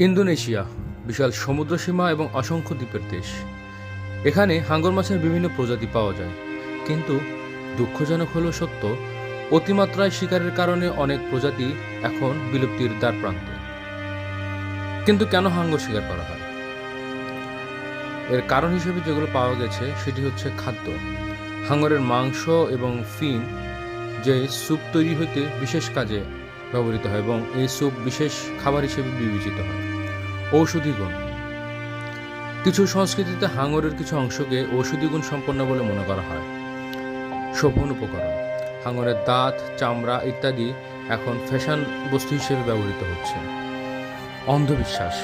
Indonesia, বিশাল সমুদ্রসীমা এবং অসংখ্য দ্বীপের দেশ। এখানে হাঙ্গর মাছের বিভিন্ন প্রজাতি পাওয়া যায়। কিন্তু দুঃখজনক হলেও সত্য, অতিমাত্রায় শিকারের কারণে অনেক প্রজাতি এখন বিলুপ্তির দ্বার প্রান্তে। কিন্তু কেন হাঙ্গর শিকার করা হয়? এর কারণ হিসেবে যেগুলো পাওয়া গেছে, সেটি হচ্ছে খাদ্য। হাঙ্গরের মাংস এবং ফিন যে স্যুপ তৈরি হইতে বিশেষ কাজে ব্যবহৃত হয় এবং এই স্যুপ বিশেষ খাবার হিসেবে বিবেচিত হয়। ঔষধি গুণ কিছু সংস্কৃতিতে হাঙরের কিছু অংশকে ঔষধি গুণ সম্পন্ন বলে মনে করা হয়। শোভন উপকরণ। হাঙরের দাঁত, চামড়া ইত্যাদি এখন ফ্যাশন বস্তু হিসেবে ব্যবহৃত হচ্ছে। অন্ধবিশ্বাস।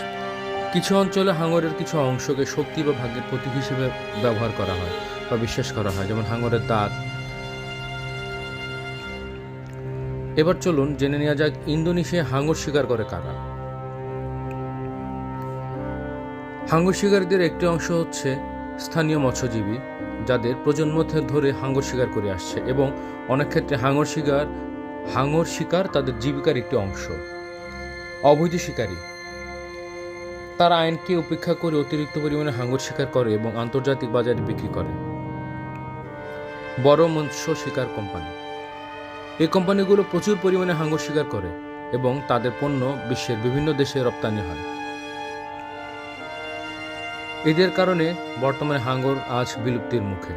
কিছু অঞ্চলে হাঙরের কিছু অংশকে শক্তি বা ভাগ্যের প্রতীক হিসেবে ব্যবহার করা হয় বা বিশ্বাস করা হয়। যেমন হাঙরের দাঁত এবার চলুন জেনে নেওয়া যাক ইন্দোনেশিয়া হাঙ্গর শিকার করে কারা। হাঙ্গর শিকারীদের একটি অংশ হচ্ছে স্থানীয় মৎস্যজীবী, যাদের প্রজন্ম ধরে হাঙ্গর শিকার করে আসছে এবং অনেক ক্ষেত্রে হাঙ্গর শিকার হাঙ্গর শিকার তাদের জীবিকার একটি অংশ। অবৈধ শিকারী। তারা আইনকে উপেক্ষা করে অতিরিক্ত পরিমাণে হাঙ্গর শিকার করে এবং আন্তর্জাতিক বাজারে বিক্রি করে। বড় মৎস্য শিকার কোম্পানি। এই কোম্পানিগুলো প্রচুর পরিমাণে হাঙ্গর শিকার করে এবং তাদের পণ্য বিশ্বের বিভিন্ন দেশে রপ্তানি হয়। এদের কারণে বর্তমানে হাঙ্গর আজ বিলুপ্তির মুখে।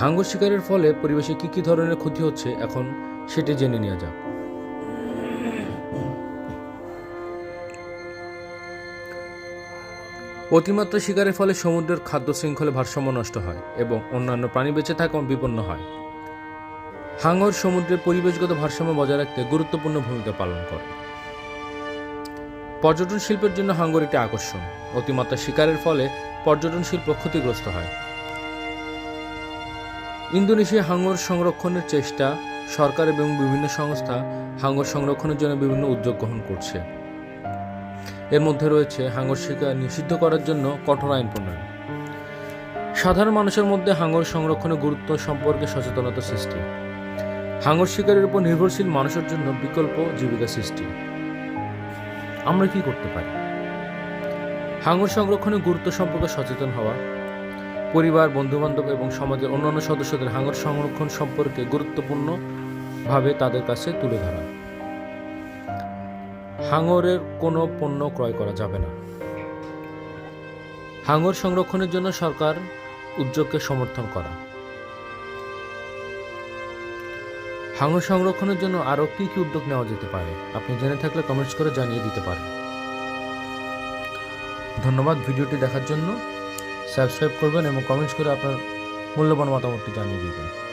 হাঙ্গর শিকারের ফলে পরিবেশে কি কি ধরনের ক্ষতি হচ্ছে এখন সেটি জেনে নেওয়া যাক। অতিমাত্রা শিকারের ফলে সমুদ্রের খাদ্য শৃঙ্খলে ভারসাম্য নষ্ট হয় এবং অন্যান্য প্রাণী বেঁচে থাকা বিপন্ন হয়। হাঙ্গর সমুদ্রের পরিবেশগত ভারসাম্য বজায় রাখতে গুরুত্বপূর্ণ ভূমিকা পালন করে। পর্যটন শিল্পের জন্য হাঙ্গর একটি আকর্ষণ। অতিমাত্রা শিকারের ফলে পর্যটন শিল্প ক্ষতিগ্রস্ত হয়। ইন্দোনেশিয়া হাঙ্গর সংরক্ষণের চেষ্টা সরকার এবং বিভিন্ন সংস্থা হাঙ্গর সংরক্ষণের জন্য বিভিন্ন উদ্যোগ গ্রহণ করছে। এর মধ্যে রয়েছে হাঙ্গর শিকার নিষিদ্ধ করার জন্য কঠোর আইন প্রণয়ন। সাধারণ মানুষের মধ্যে হাঙ্গর সংরক্ষণের গুরুত্ব সম্পর্কে সচেতনতা সৃষ্টি। হাঙ্গর শিকারের উপর নির্ভরশীল মানুষের জন্য বিকল্প জীবিকা সৃষ্টি। আমরা কি করতে পারি? হাঙ্গর সংরক্ষণের গুরুত্ব সম্পর্কে সচেতন হওয়া, পরিবার, বন্ধুবান্ধব এবং সমাজের অন্যান্য সদস্যদের হাঙ্গর সংরক্ষণ সম্পর্কে গুরুত্বপূর্ণভাবে তাদের কাছে তুলে ধরা। হাঙ্গরের কোনো পণ্য ক্রয় করা যাবে না। হাঙ্গর সংরক্ষণের জন্য সরকার উদ্যোগকে সমর্থন করা। হাঙর সংরক্ষণের জন্য আরও কী কী উদ্যোগ নেওয়া যেতে পারে? আপনি জেনে থাকলে কমেন্টস করে জানিয়ে দিতে পারেন। ধন্যবাদ ভিডিওটি দেখার জন্য। সাবস্ক্রাইব করবেন এবং কমেন্টস করে আপনার মূল্যবান মতামতটি জানিয়ে দিবেন।